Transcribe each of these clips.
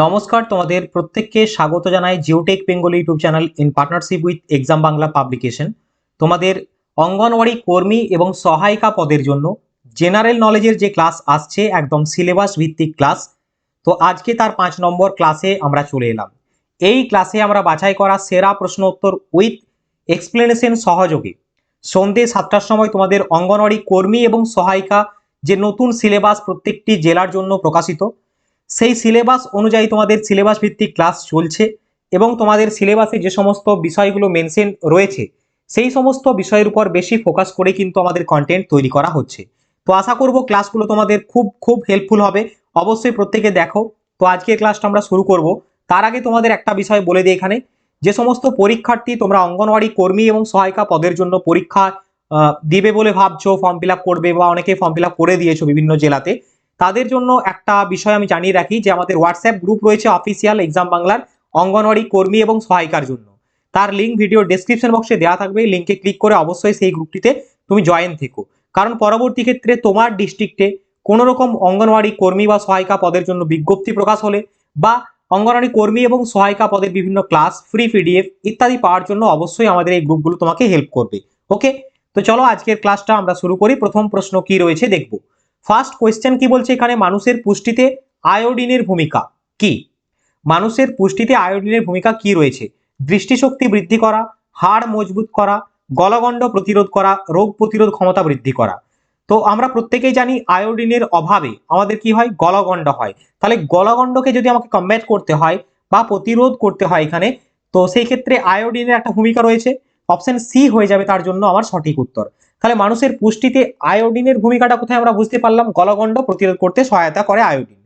নমস্কার, তোমাদের প্রত্যেককে স্বাগত জানাই Geotech Bengal YouTube channel in partnership with exam Bangla publication. তোমাদের অঙ্গনওয়াড়ি কর্মী এবং সহায়িকা পদের জন্য জেনারেল নলেজের যে ক্লাস আসছে, একদম সিলেবাস ভিত্তিক ক্লাস। তো আজকে তার পাঁচ নম্বর ক্লাসে আমরা চলে এলাম। এই ক্লাসে আমরা বাছাই করা সেরা প্রশ্ন উত্তর উইথ এক্সপ্লেনেশন সহযোগে। সন্ধ্যে সাতটার সময় তোমাদের অঙ্গনওয়াড়ি কর্মী এবং সহায়িকা যে নতুন সিলেবাস প্রত্যেকটি জেলার জন্য প্রকাশিত সেই সিলেবাস অনুযায়ী তোমাদের সিলেবাস ভিত্তিক ক্লাস চলছে এবং তোমাদের সিলেবাসে যে সমস্ত বিষয়গুলো মেনশন রয়েছে, সেই সমস্ত বিষয়ের উপর বেশি ফোকাস করে কিন্তু আমাদের কন্টেন্ট তৈরি করা হচ্ছে। তো আশা করব ক্লাসগুলো তোমাদের খুব খুব হেল্পফুল হবে। অবশ্যই প্রত্যেকে দেখো। তো আজকের ক্লাসটা আমরা শুরু করব। তার আগে তোমাদের একটা বিষয় বলে দিই এখানে। যে সমস্ত পরীক্ষার্থী তোমরা অঙ্গনওয়াড়ি কর্মী এবং সহায়িকা পদের জন্য পরীক্ষা দিবে বলে ভাবছ ফর্ম ফিল করবে বা অনেকে ফর্ম ফিল করে দিয়েছ বিভিন্ন জেলাতে তাদের জন্য একটা বিষয় আমি জানিয়ে রাখি যে আমাদের হোয়াটসঅ্যাপ গ্রুপ রয়েছে অফিসিয়াল এক্সাম বাংলার অঙ্গনওয়াড়ি কর্মী এবং সহায়িকার জন্য। তার লিঙ্ক ভিডিও ডেসক্রিপশন বক্সে দেওয়া থাকবে। লিঙ্কে ক্লিক করে অবশ্যই সেই গ্রুপটিতে তুমি জয়েন থেকো। কারণ পরবর্তী ক্ষেত্রে তোমার ডিস্ট্রিক্টে কোনো রকম অঙ্গনওয়াড়ি কর্মী বা সহায়িকা পদের জন্য বিজ্ঞপ্তি প্রকাশ হলে বা অঙ্গনওয়াড়ি কর্মী এবং সহায়িকা পদের বিভিন্ন ক্লাস ফ্রি পিডিএফ ইত্যাদি পাওয়ার জন্য অবশ্যই আমাদের এই গ্রুপগুলো তোমাকে হেল্প করবে। ওকে তো চলো আজকের ক্লাসটা আমরা শুরু করি। প্রথম প্রশ্ন কি রয়েছে দেখব। ফার্স্ট কোয়েশ্চেন কি বলছে এখানে? মানুষের পুষ্টিতে আয়োডিনের ভূমিকা কি? মানুষের পুষ্টিতে আয়োডিনের ভূমিকা কি রয়েছে? দৃষ্টিশক্তি বৃদ্ধি করা, হাড় মজবুত করা, গলগণ্ড প্রতিরোধ করা, রোগ প্রতিরোধ ক্ষমতা বৃদ্ধি করা। তো আমরা প্রত্যেকেই জানি আয়োডিনের অভাবে আমাদের কি হয়? গলগণ্ড হয়। তাহলে গলগণ্ডকে যদি আমাকে কমব্যাট করতে হয় বা প্রতিরোধ করতে হয় এখানে, তো সেই ক্ষেত্রে আয়োডিনের একটা ভূমিকা রয়েছে। অপশন সি হয়ে যাবে তার জন্য আমার সঠিক উত্তর। তাহলে মানুষের পুষ্টিতে আয়োডিনের ভূমিকাটা কোথায় আমরা বুঝতে পারলাম? গলগণ্ড প্রতিরোধ করতে সহায়তা করে আয়োডিন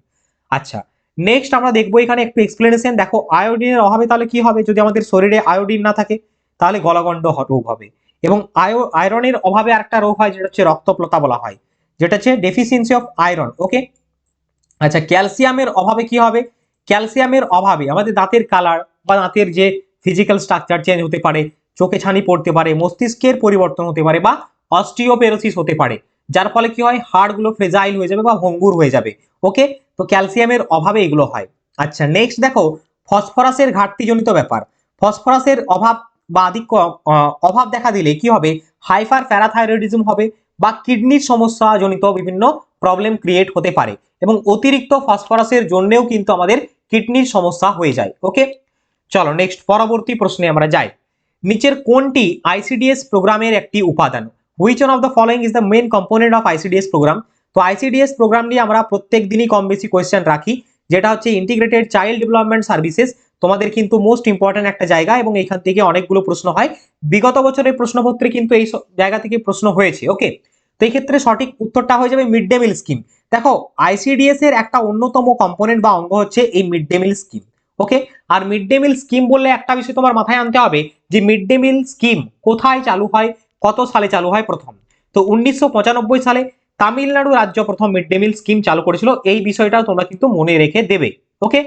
আচ্ছা নেক্সট আমরা দেখব এখানে একটু এক্সপ্লেনেশন দেখো আয়োডিনের অভাবে তাহলে কি হবে? যদি আমাদের শরীরে আয়োডিন না থাকে, তাহলে গলগণ্ড রোগ হবে। এবং আয়ো আয়রনের অভাবে আরেকটা রোগ হয়, যেটা হচ্ছে রক্তপ্লতা বলা হয়। যেটা হচ্ছে ডেফিসিয়েন্সি অফ আয়রন ওকে আচ্ছা ক্যালসিয়ামের অভাবে কি হবে? ক্যালসিয়ামের অভাবে আমাদের দাঁতের কালার বা দাঁতের যে ফিজিক্যাল স্ট্রাকচার চেঞ্জ হতে পারে, চোখে ছানি পড়তে পারে, মস্তিষ্কের পরিবর্তন হতে পারে বা অস্টিওপেরোসিস হতে পারে, যার ফলে কি হয়? হাড়গুলো ফ্রেজাইল হয়ে যাবে বা ভঙ্গুর হয়ে যাবে। ওকে তো ক্যালসিয়ামের অভাবে এগুলো হয়। আচ্ছা নেক্সট দেখো ফসফরাসের ঘাটতিজনিত ব্যাপার। ফসফরাসের অভাব বা আধিক্য অভাব দেখা দিলে কি হবে? হাইফার প্যারাথাইরয়েডিজম হবে বা কিডনির সমস্যা জনিত বিভিন্ন প্রবলেম ক্রিয়েট হতে পারে। এবং অতিরিক্ত ফসফরাসের জন্যেও কিন্তু আমাদের কিডনির সমস্যা হয়ে যায়। ওকে চলো নেক্সট পরবর্তী প্রশ্নে আমরা যাই। নিচের কোনটি আইসিডিএস প্রোগ্রামের একটি উপাদান? Which one of the following is the main component of ICDS program তো আইসিডিএস প্রোগ্রাম নিয়ে আমরা প্রত্যেক দিনই কম বেশি কোয়েশ্চেন রাখি, যেটা হচ্ছে ইন্টিগ্রেটেড চাইল্ড ডেভেলপমেন্ট সার্ভিসেস তোমাদের কিন্তু মোস্ট ইম্পর্টেন্ট একটা জায়গা এবং এখান থেকে অনেকগুলো প্রশ্ন হয়। বিগত বছরের প্রশ্নপত্রে কিন্তু এই জায়গা থেকে প্রশ্ন হয়েছে ওকে তো এই ক্ষেত্রে সঠিক উত্তরটা হয়ে যাবে মিড ডে মিল স্কিম দেখো আইসিডিএস এর একটা অন্যতম কম্পোনেন্ট বা অঙ্গ হচ্ছে এই mid day meal scheme okay আর মিড ডে মিল স্কিম বললে একটা বিষয় তোমার মাথায় আনতে হবে যে মিড ডে মিল স্কিম কোথায় চালু হয়, কত সালে চালু হয় প্রথম। তো উনিশশো পঁচানব্বই সালে তামিলনাড়ু রাজ্য প্রথম মিড ডে মিল স্কিম চালু করেছিল, এই বিষয়টাও তোমরা কিন্তু মনে রেখে দেবে। ওকে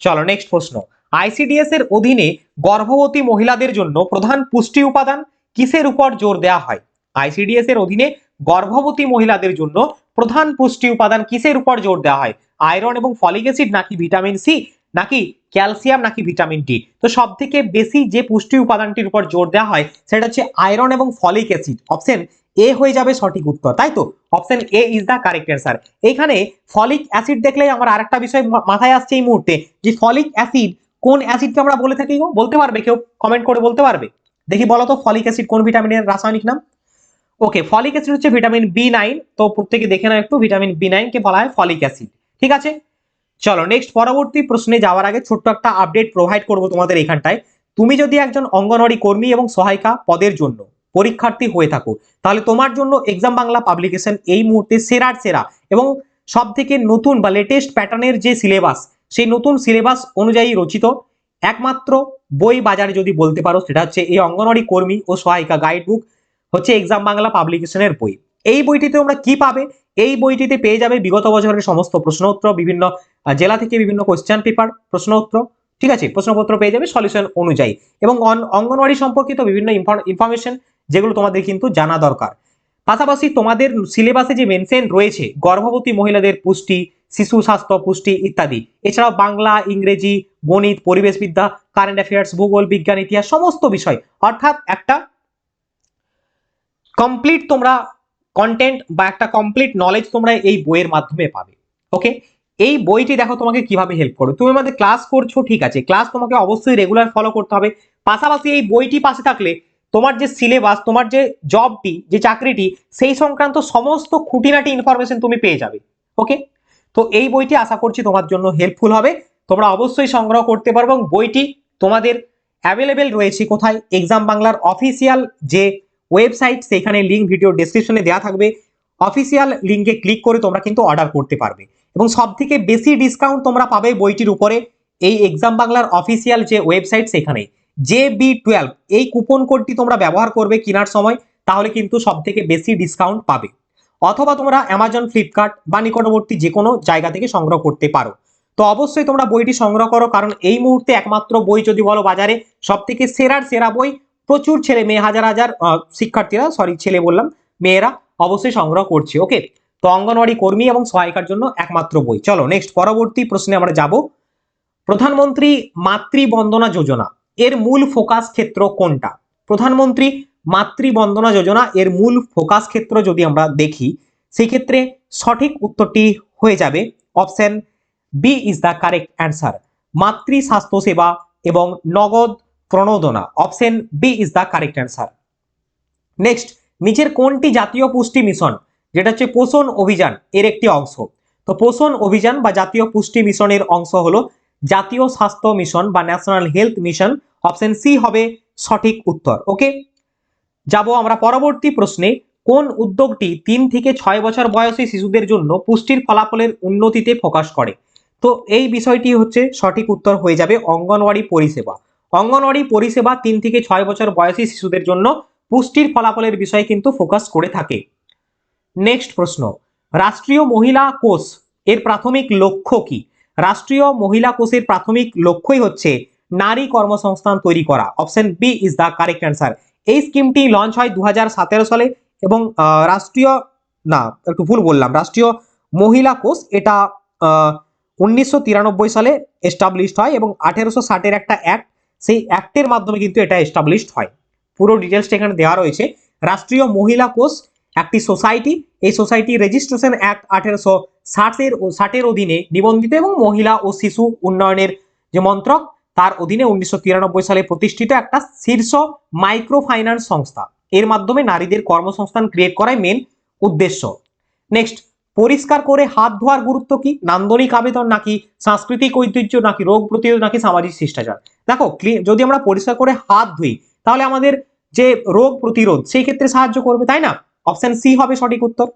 চলো নেক্সট প্রশ্ন। আইসিডিএস এর অধীনে গর্ভবতী মহিলাদের জন্য প্রধান পুষ্টি উপাদান কিসের উপর জোর দেওয়া হয়? আইসিডিএস এর অধীনে গর্ভবতী মহিলাদের জন্য প্রধান পুষ্টি উপাদান কিসের উপর জোর দেওয়া হয়? আয়রন এবং ফলিক অ্যাসিড নাকি ভিটামিন সি? নাকি ক্যালসিয়াম নাকি ভিটামিন ডি? তো সব থেকে বেশি যে পুষ্টি উপাদানটির উপর জোর দেওয়া হয়, সেটা হচ্ছে আয়রন এবং ফলিক অ্যাসিড। অপশন এ হয়ে যাবে সঠিক উত্তর, তাই তো? Option A is the correct answer এখানে ফলিক অ্যাসিড দেখলে আমার আরেকটা বিষয় মাথায় আসছে এই মুহূর্তে, যে ফলিক অ্যাসিড কোন অ্যাসিডকে আমরা বলে থাকি? বলতে পারবে কেউ? কমেন্ট করে বলতে পারবে? দেখি বলো তো, ফলিক অ্যাসিড কোন ভিটামিনের রাসায়নিক নাম? ওকে ফলিক অ্যাসিড হচ্ছে ভিটামিন বি নাইন। তো প্রত্যেকে দেখে নাও একটু, ভিটামিন বি নাইনকে বলা হয় ফলিক অ্যাসিড। ঠিক আছে? চলো নেক্সট পরবর্তী প্রশ্নে যাওয়ার আগে ছোট্ট একটা আপডেট প্রোভাইড করব তোমাদের এখানটায়। তুমি যদি একজন অঙ্গনওয়াড়ি কর্মী এবং সহায়িকা পদের জন্য পরীক্ষার্থী হয়ে থাকো, তাহলে তোমার জন্য এক্সাম বাংলা পাবলিকেশন এই মুহূর্তে সেরার সেরা এবং সব থেকে নতুন বা লেটেস্ট প্যাটার্নের যে সিলেবাস সেই নতুন সিলেবাস অনুযায়ী রচিত একমাত্র বই বাজারে যদি বলতে পারো, সেটা হচ্ছে এই অঙ্গনওয়াড়ি কর্মী ও সহায়িকা গাইড বুক হচ্ছে এক্সাম বাংলা পাবলিকেশনের বই। এই বইটিতে তোমরা কি পাবে? এই বইটিতে পেয়ে যাবে বিগত বছরের সমস্ত প্রশ্ন উত্তর বিভিন্ন জেলা থেকে বিভিন্ন কোয়েশ্চেন পেপার প্রশ্ন উত্তর ঠিক আছে? প্রশ্নপত্র পেয়ে যাবে সলিউশন অনুযায়ী। এবং অঙ্গনওয়াড়ি সম্পর্কিত বিভিন্ন ইনফরমেশন যেগুলো তোমাদের কিন্তু জানা দরকার। পাশাপাশি তোমাদের সিলেবাসে যে মেনশন রয়েছে, গর্ভবতী মহিলাদের পুষ্টি, শিশু স্বাস্থ্য পুষ্টি ইত্যাদি, এছাড়াও বাংলা, ইংরেজি, গণিত পরিবেশবিদ্যা কারেন্ট অ্যাফেয়ার্স ভূগোল, বিজ্ঞান, ইতিহাস, সমস্ত বিষয়। অর্থাৎ একটা কমপ্লিট তোমরা কন্টেন্ট বা একটা কমপ্লিট নলেজ তোমরা এই বইয়ের মাধ্যমে পাবে। ওকে এই বইটি দেখো তোমাকে কীভাবে হেল্প করবে। তুমি আমাদের ক্লাস করছ, ঠিক আছে। ক্লাস তোমাকে অবশ্যই রেগুলার ফলো করতে হবে। পাশাপাশি এই বইটি পাশে থাকলে তোমার যে সিলেবাস তোমার যে জবটি যে চাকরিটি, সেই সংক্রান্ত সমস্ত খুঁটিনাটি ইনফরমেশন তুমি পেয়ে যাবে। ওকে তো এই বইটি আশা করছি তোমার জন্য হেল্পফুল হবে। তোমরা অবশ্যই সংগ্রহ করতে পারবে এবং বইটি তোমাদের অ্যাভেলেবেল রয়েছে কোথায়? এক্সাম বাংলার অফিসিয়াল যে ওয়েবসাইট সেখানে লিঙ্ক ভিডিও ডেসক্রিপশনে দেওয়া থাকবে। অফিসিয়াল লিঙ্কে ক্লিক করে তোমরা কিন্তু অর্ডার করতে পারবে। এবং সব থেকে বেশি ডিসকাউন্ট তোমরা পাবে বইটির উপরে এই এক্সাম বাংলার অফিসিয়াল যে ওয়েবসাইট সেখানে। জে বি টুয়েলভ এই কুপন কোডটি তোমরা ব্যবহার করবে কেনার সময়, তাহলে কিন্তু সব থেকে বেশি ডিসকাউন্ট পাবে। অথবা তোমরা অ্যামাজন ফ্লিপকার্ট বা নিকটবর্তী যে কোনো জায়গা থেকে সংগ্রহ করতে পারো। তো অবশ্যই তোমরা বইটি সংগ্রহ করো, কারণ এই মুহূর্তে একমাত্র বই যদি বলো বাজারে সব থেকে সেরার সেরা বই প্রচুর ছেলে মেয়ে, হাজার হাজার শিক্ষার্থীরা সরি ছেলে বললাম, মেয়েরা অবশ্যই সংগ্রহ করছে ওকে তো অঙ্গনওয়াড়ি কর্মী এবং সহায়িকার জন্য একমাত্র বই। চলো নেক্সট পরবর্তী প্রশ্নে আমরা যাব। প্রধানমন্ত্রী মাতৃবন্দনা যোজনা, এর মূল ফোকাস ক্ষেত্র কোনটা? প্রধানমন্ত্রী মাতৃবন্দনা যোজনা, এর মূল ফোকাস ক্ষেত্র যদি আমরা দেখি সেই ক্ষেত্রে সঠিক উত্তরটি হয়ে যাবে option B is the correct answer মাতৃ স্বাস্থ্য সেবা এবং নগদ প্রণোদনা option B is the correct answer next নিচের কোনটি জাতীয় পুষ্টি মিশন যেটা হচ্ছে পোষণ অভিযান, এর একটি অংশ। তো পোষণ অভিযান বা জাতীয় পুষ্টি মিশনের অংশ হলো জাতীয় স্বাস্থ্য মিশন বা national health mission, option C হবে সঠিক উত্তর, ওকে? যাব আমরা পরবর্তী প্রশ্নে, কোন উদ্যোগটি তিন থেকে ছয় বছর বয়সী শিশুদের জন্য পুষ্টির ফলাফলের উন্নতিতে ফোকাস করে? তো এই বিষয়টি হচ্ছে সঠিক উত্তর হয়ে যাবে অঙ্গনওয়াড়ি পরিষেবা। অঙ্গনওয়াড়ি পরিষেবা তিন থেকে ছয় বছর বয়সী শিশুদের জন্য পুষ্টির ফলাফলের বিষয়ে কিন্তু ফোকাস করে থাকে। নেক্সট প্রশ্ন, রাষ্ট্রীয় মহিলা কোষ এর প্রাথমিক লক্ষ্য কি? রাষ্ট্রীয় মহিলা কোষের প্রাথমিক লক্ষ্যই হচ্ছে নারী কর্মসংস্থান তৈরি করা। Option B is the correct answer এই স্কিমটি লঞ্চ হয় দুহাজার সতেরো সালে এবং রাষ্ট্রীয়, না, একটু ভুল বললাম। রাষ্ট্রীয় মহিলা কোষ এটা উনিশশো তিরানব্বই সালে এস্টাবলিশড হয় এবং আঠেরোশো ষাটের একটা অ্যাক্ট সেই অ্যাক্টের মাধ্যমে কিন্তু এটা এস্টাবলিশড হয়। পুরো ডিটেলসটা এখানে দেওয়া রয়েছে। রাষ্ট্রীয় মহিলা কোষ একটি সোসাইটি, এই সোসাইটি রেজিস্ট্রেশন অ্যাক্ট আঠেরোশো ষাটের ষাটের অধীনে নিবন্ধিত এবং মহিলা ও শিশু উন্নয়নের যে মন্ত্রক, তার অধীনে উনিশশো তিরানব্বই সালে প্রতিষ্ঠিত একটা শীর্ষ মাইক্রো ফাইন্যান্স সংস্থা। এর মাধ্যমে নারীদের কর্মসংস্থান ক্রিয়েট করাই মেন উদ্দেশ্য। নেক্সট পরিষ্কার করে হাত ধোয়ার গুরুত্ব কি? নান্দনিক আবেদন নাকি সাংস্কৃতিক ঐতিহ্য নাকি রোগ প্রতিরোধ নাকি সামাজিক শিষ্টাচার? দেখো যদি আমরা পরিষ্কার করে হাত ধুই, তাহলে আমাদের যে রোগ প্রতিরোধ, সেই ক্ষেত্রে সাহায্য করবে, তাই না? অপশন সি হবে সঠিক উত্তর।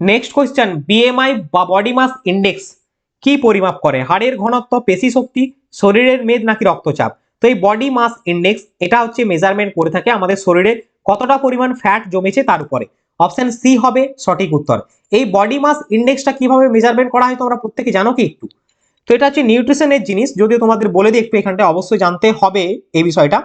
নেক্সট কোয়েশ্চেন বিএমআই বা বডি মাস ইন্ডেক্স কি পরিমাপ করে? হাড়ের ঘনত্ব, পেশি শক্তি, শরীরের মেদ নাকি রক্তচাপ? তো এই বডি মাস ইন্ডেক্স এটা হচ্ছে মেজারমেন্ট করে থাকে আমাদের শরীরে কতটা পরিমাণ ফ্যাট জমেছে তার উপরে। অপশন সি হবে সঠিক উত্তর। এই বডি মাস ইন্ডেক্সটা কীভাবে মেজারমেন্ট করা হয় তোমরা প্রত্যেকে জানো কি একটু? তো এটা হচ্ছে নিউট্রিশনের জিনিস যদিও তোমাদের বলে দিই, একটু এখানটা অবশ্যই জানতে হবে এই বিষয়টা।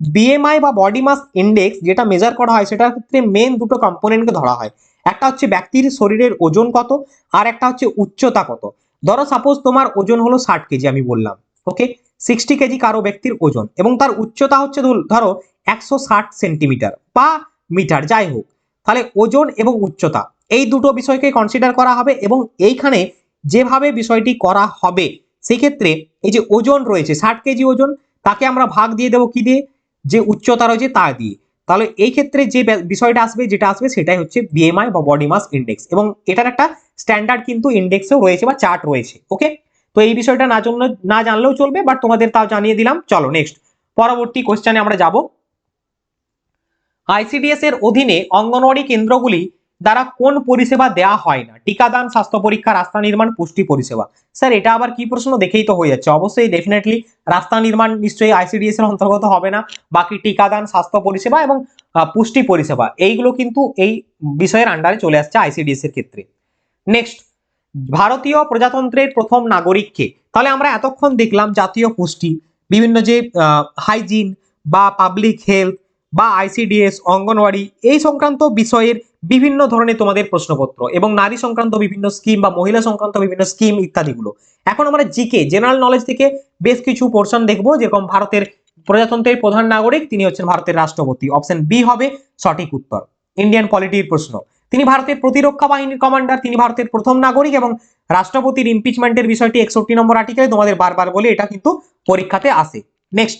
বিএমআই বা বডি মাস ইন্ডেক্স যেটা মেজার করা হয়, সেটার ক্ষেত্রে মেন দুটো কম্পোনেন্টকে ধরা হয়। একটা হচ্ছে ব্যক্তির শরীরের ওজন কত, আর একটা হচ্ছে উচ্চতা কত। ধরো সাপোজ তোমার ওজন হলো ষাট কেজি, আমি বললাম ওকে সিক্সটি কেজি কারও ব্যক্তির ওজন, এবং তার উচ্চতা হচ্ছে ধর- একশো ষাট সেন্টিমিটার বা মিটার, যাই হোক। তাহলে ওজন এবং উচ্চতা, এই দুটো বিষয়কে কনসিডার করা হবে, এবং এইখানে যেভাবে বিষয়টি করা হবে, সেক্ষেত্রে এই যে ওজন রয়েছে, ষাট কেজি ওজন, তাকে আমরা ভাগ দিয়ে দেবো কি দিয়ে? যে উচ্চতা রয়েছে তা দিয়ে। তাহলে এই ক্ষেত্রে যে বিষয়টা আসবে, যেটা আসবে সেটাই হচ্ছে বিএমআই বা বডি মাস ইন্ডেক্স এবং এটার একটা স্ট্যান্ডার্ড কিন্তু ইন্ডেক্সেও রয়েছে বা চার্ট রয়েছে ওকে তো এই বিষয়টা না জন্য, না জানলেও চলবে বাট তোমাদের তাও জানিয়ে দিলাম। চলো নেক্সট পরবর্তী কোশ্চেনে আমরা যাব। আইসিডিএস এর অধীনে অঙ্গনওয়াড়ি কেন্দ্রগুলি দ্বারা কোন পরিষেবা দেওয়া হয় না? টিকাদান, স্বাস্থ্য পরীক্ষা, রাস্তা নির্মাণ, পুষ্টি পরিষেবা। স্যার, এটা আবার কি প্রশ্ন? দেখেই তো হয়ে যাচ্ছে। অবশ্যই ডেফিনেটলি রাস্তা নির্মাণ নিশ্চয়ই আইসিডিএস এর অন্তর্গত হবে না। বাকি টিকাদান, স্বাস্থ্য পরিষেবা এবং পুষ্টি পরিষেবা, এইগুলো কিন্তু এই বিষয়ের আন্ডারে চলে আসছে আইসিডিএস এর ক্ষেত্রে। নেক্সট ভারতীয় প্রজাতন্ত্রের প্রথম নাগরিককে তাহলে আমরা এতক্ষণ দেখলাম জাতীয় পুষ্টি, বিভিন্ন যে হাইজিন বা পাবলিক হেলথ বা আইসিডিএস অঙ্গনওয়াড়ি, এই সংক্রান্ত বিষয়ের বিভিন্ন ধরনের তোমাদের প্রশ্নপত্র এবং নারী সংক্রান্ত বিভিন্ন স্কিম বা মহিলা সংক্রান্ত বিভিন্ন স্কিম ইত্যাদিগুলো। এখন আমরা জিকে জেনারেল নলেজ থেকে বেশ কিছু পোর্শন দেখব, যেরকম ভারতের প্রজাতন্ত্রের প্রধান নাগরিক, তিনি হচ্ছেন ভারতের রাষ্ট্রপতি। অপশন বি হবে সঠিক উত্তর ইন্ডিয়ান পলিটির প্রশ্ন। তিনি ভারতের প্রতিরক্ষা বাহিনীর কমান্ডার তিনি ভারতের প্রথম নাগরিক এবং রাষ্ট্রপতির ইমপিচমেন্টের বিষয়টি একষট্টি নম্বর আর্টিকেলে তোমাদের বারবার বলে, এটা কিন্তু পরীক্ষাতে আসে। নেক্সট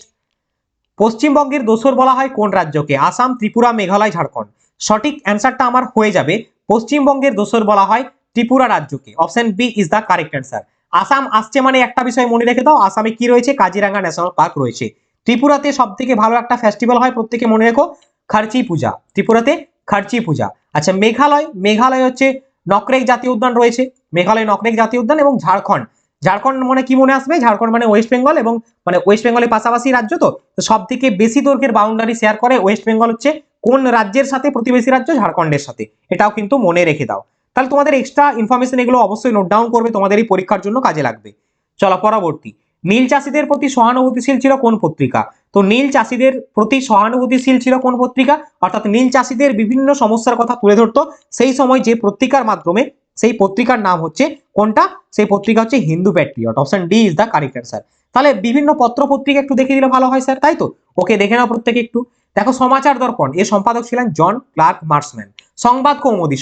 পশ্চিমবঙ্গের দোসর বলা হয় কোন রাজ্যকে? আসাম, ত্রিপুরা, মেঘালয়, ঝাড়খণ্ড। সঠিক অ্যান্সারটা আমার হয়ে যাবে। পশ্চিমবঙ্গের দোসর বলা হয় ত্রিপুরা রাজ্যকে। Option B is the correct answer Assam আসছে মানে একটা বিষয় মনে রেখে দাও। আসামে কি রয়েছে? কাজিরাঙ্গা ন্যাশনাল পার্ক রয়েছে। ত্রিপুরাতে সব থেকে ভালো একটা ফেস্টিভ্যাল হয় প্রত্যেকে মনে রেখো, খার্চি পূজা। ত্রিপুরাতে খার্চি পূজা। আচ্ছা মেঘালয় মেঘালয় হচ্ছে নকরেক জাতীয় উদ্যান রয়েছে। মেঘালয় নকরেক জাতীয় উদ্যান এবং ঝাড়খণ্ড। ঝাড়খণ্ড মানে কি মনে আসবে? ঝাড়খণ্ড মানে ওয়েস্ট বেঙ্গল এবং মানে ওয়েস্ট বেঙ্গলের পাশাপাশি রাজ্য তো। সব থেকে বেশি দৈর্ঘ্যের বাউন্ডারি শেয়ার করে ওয়েস্ট বেঙ্গল হচ্ছে কোন রাজ্যের সাথে প্রতিবেশী রাজ্য? ঝাড়খণ্ডের সাথে। এটাও কিন্তু মনে রেখে দাও। তাহলে তোমাদের এক্সট্রা ইনফরমেশন এগুলো অবশ্যই নোট ডাউন করবে, তোমাদের এই পরীক্ষার জন্য কাজে লাগবে। চলো, পরবর্তী। নীল চাষিদের প্রতি সহানুভূতিশীল ছিল কোন পত্রিকা? তো নীল চাষিদের প্রতি সহানুভূতিশীল ছিল কোন পত্রিকা? অর্থাৎ নীল চাষিদের বিভিন্ন সমস্যার কথা তুলে ধরতো। সেই সময় যে পত্রিকার মাধ্যমে সেই পত্রিকার নাম হচ্ছে কোনটা? সেই পত্রিকা হচ্ছে Hindu Patriot option D is the correct answer তাহলে বিভিন্ন পত্র পত্রিকা একটু দেখে দিলে ভালো হয় স্যার তাই তো? ওকে দেখে নাও প্রত্যেকে একটু। দেখো সমাচার দর্পণ, এর সম্পাদক ছিলেন জন ক্লার্ক মার্সম্যান। সংবাদ কৌমুদী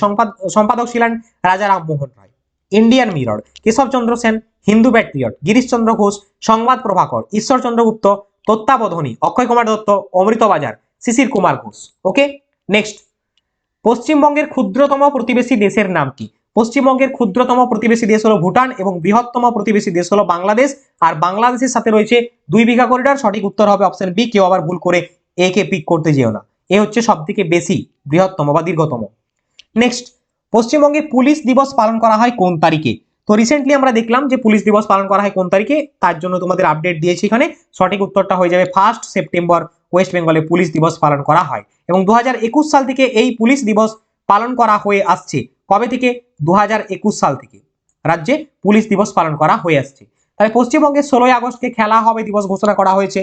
সম্পাদক ছিলেন Raja Rammohan Roy. Indian Mirror Keshabchandra Sen, Hindu Patriot Girishchandra Ghosh, Sambad Prabhakar Ishwarchandra গুপ্ত, তত্ত্বাবধনী, অক্ষয় কুমার দত্ত, অমৃত বাজার, শিশির কুমার ঘোষ। ওকে? নেক্সট পশ্চিমবঙ্গের ক্ষুদ্রতম প্রতিবেশী দেশের নাম কি? পশ্চিমবঙ্গের ক্ষুদ্রতম প্রতিবেশী দেশ হলো ভুটান এবং বৃহত্তম প্রতিবেশী দেশ হলো বাংলাদেশ। আর বাংলাদেশের সাথে রয়েছে দুই বিঘা করিডর সঠিক উত্তর হবে অপশন বি কেউ আবার ভুল করে এ কে পিক করতে যেও না। এ হচ্ছে সব থেকে বেশি বৃহত্তম বা দীর্ঘতম। নেক্সট পশ্চিমবঙ্গে পুলিশ দিবস পালন করা হয় কোন তারিখে? তো রিসেন্টলি আমরা দেখলাম যে পুলিশ দিবস পালন করা হয় কোন তারিখে, তার জন্য তোমাদের আপডেট দিয়েছি এখানে। সঠিক উত্তরটা হয়ে যাবে ফার্স্ট সেপ্টেম্বর ওয়েস্ট বেঙ্গলে পুলিশ দিবস পালন করা হয়। এবং দু হাজার একুশ সাল থেকে এই পুলিশ দিবস পালন করা হয়ে আসছে। কবে থেকে? দু হাজার একুশ সাল থেকে। রাজ্যে পুলিশ দিবস পালন করা হয়ে আসছে। তাহলে পশ্চিমবঙ্গে ষোলোই আগস্টকে খেলা হবে দিবস ঘোষণা করা হয়েছে।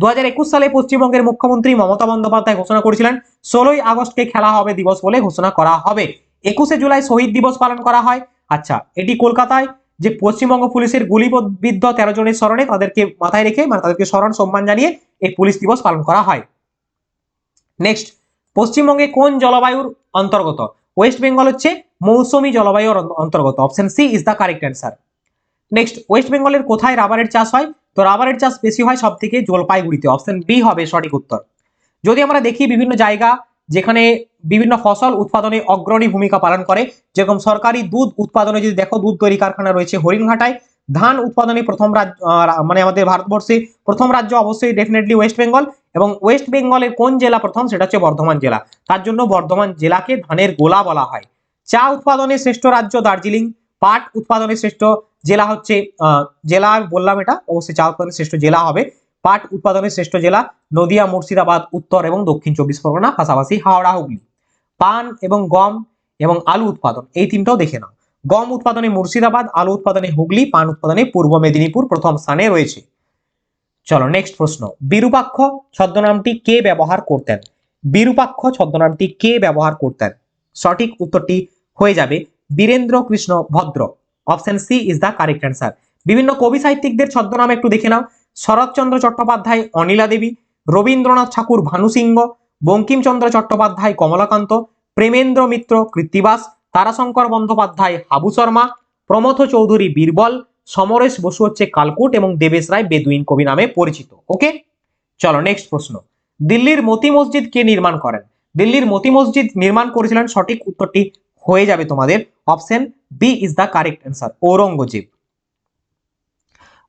দু হাজার একুশ সালে পশ্চিমবঙ্গের মুখ্যমন্ত্রী মমতা বন্দ্যোপাধ্যায় ঘোষণা করেছিলেন, ষোলোই আগস্টকে খেলা হবে দিবস বলে ঘোষণা করা হবে। একুশে জুলাই শহীদ দিবস পালন করা হয়। আচ্ছা এটি কলকাতায় যে পশ্চিমবঙ্গ পুলিশের গুলিবিদ্ধ তেরো জনের স্মরণে তাদেরকে মাথায় রেখে মানে তাদেরকে স্মরণ, সম্মান জানিয়ে এই পুলিশ দিবস পালন করা হয়। নেক্সট, পশ্চিমবঙ্গে কোন জলবায়ুর অন্তর্গত? ওয়েস্ট বেঙ্গল হচ্ছে মৌসুমী জলবায়ুর অন্তর্গত। Option C is the correct answer. Next, west বেঙ্গলের কোথায় রাবারের চাষ হয়? রাবারের চাষ বেশি হয় সব থেকে জলপাইগুড়িতে। অপশন বি হবে সঠিক উত্তর। যদি আমরা দেখি বিভিন্ন জায়গা যেখানে বিভিন্ন ফসল উৎপাদনে অগ্রণী ভূমিকা পালন করে, যেরকম সরকারি দুধ উৎপাদনে যদি দেখো, দুধ তৈরি কারখানা রয়েছে হরিণঘাটায়। ধান উৎপাদনে প্রথম রাজ্য মানে আমাদের ভারতবর্ষে প্রথম রাজ্য অবশ্যই ডেফিনেটলি ওয়েস্ট বেঙ্গল এবং ওয়েস্ট বেঙ্গলের কোন জেলা প্রথম, সেটা হচ্ছে বর্ধমান জেলা। তার জন্য বর্ধমান জেলাকে ধানের গোলা বলা হয়। চা উৎপাদনে শ্রেষ্ঠ রাজ্য দার্জিলিং, পাট উৎপাদনে শ্রেষ্ঠ জেলা হচ্ছে জেলা আমি বললাম এটা, অবশ্যই চা উৎপাদনের শ্রেষ্ঠ জেলা হবে। পাট উৎপাদনের শ্রেষ্ঠ জেলা, নদিয়া, মুর্শিদাবাদ, উত্তর এবং দক্ষিণ চব্বিশ পরগনা, পাশাপাশি হাওড়া, হুগলি। পান এবং গম এবং আলু উৎপাদন, এই তিনটাও দেখে নাও। গম উৎপাদনে মুর্শিদাবাদ, আলু উৎপাদনে হুগলি, পান উৎপাদনে পূর্ব মেদিনীপুর প্রথম স্থানে রয়েছে। চলো নেক্সট প্রশ্ন। বিরূপাক্ষ ছদ্মনামটি কে ব্যবহার করতেন? বিরূপাক্ষ ছদ্মনামটি কে ব্যবহার করতেন? সঠিক উত্তরটি হয়ে যাবে Birendra Krishna Bhadra. Option C is the correct answer বিভিন্ন কবি সাহিত্যিকদের ছদ্মনাম একটু দেখে নাও। শরৎচন্দ্র চট্টোপাধ্যায়, অনিলা দেবী, রবীন্দ্রনাথ ঠাকুর ভানু সিংহ বঙ্কিমচন্দ্র চট্টোপাধ্যায় কমলাকান্ত, প্রেমেন্দ্র মিত্র কৃত্তিবাস, তারাশঙ্কর বন্দ্যোপাধ্যায় হাবু শর্মা, প্রমথ চৌধুরী বীরবল, সমরেশ বসু হচ্ছে কালকুট এবং দেবেশ রায় বেদুইন কবি নামে পরিচিত। ওকে? চলো নেক্সট প্রশ্ন। দিল্লির মতি মসজিদ কে নির্মাণ করেন? দিল্লির মতি মসজিদ নির্মাণ করেছিলেন সঠিক উত্তরটি হয়ে যাবে তোমাদের। Option B is the correct answer Aurangzeb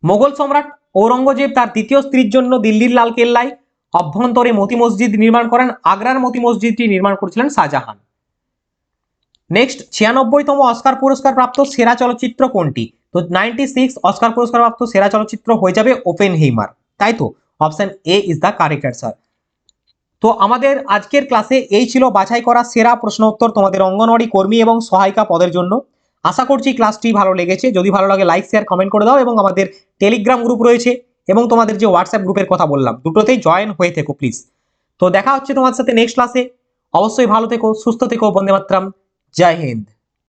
Mughal সম্রাট ঔরঙ্গজেব তার দ্বিতীয় স্ত্রীর জন্য দিল্লির লাল কেল্লায় অভ্যন্তরে মতি মসজিদ নির্মাণ করেন, আগ্রার মতি মসজিদটি নির্মাণ করেছিলেন শাহজাহান। নেক্সট ছিয়ানব্বইতম অস্কার পুরস্কার প্রাপ্ত সেরা চলচ্চিত্র কোনটি? তো নাইনটি সিক্স অস্কার পুরস্কার প্রাপ্ত সেরা চলচ্চিত্র হয়ে যাবে ওপেন হেইমার তাই তো? Option A is the correct answer তো আমাদের আজকের ক্লাসে এই ছিল বাছাই করা সেরা প্রশ্ন উত্তর তোমাদের অঙ্গনওয়াড়ি কর্মী এবং সহায়িকা পদের জন্য। আশা করছি ক্লাসটি ভালো লেগেছে। যদি ভালো লাগে লাইক শেয়ার কমেন্ট করে দাও এবং আমাদের টেলিগ্রাম গ্রুপ রয়েছে এবং তোমাদের যে হোয়াটসঅ্যাপ গ্রুপের কথা বললাম, দুটোতেই জয়েন হয়ে থেকো প্লিজ তো দেখা হচ্ছে তোমার সাথে নেক্সট ক্লাসে অবশ্যই ভালো থেকো, সুস্থ থেকো বন্দে মাতরাম জয় হিন্দ।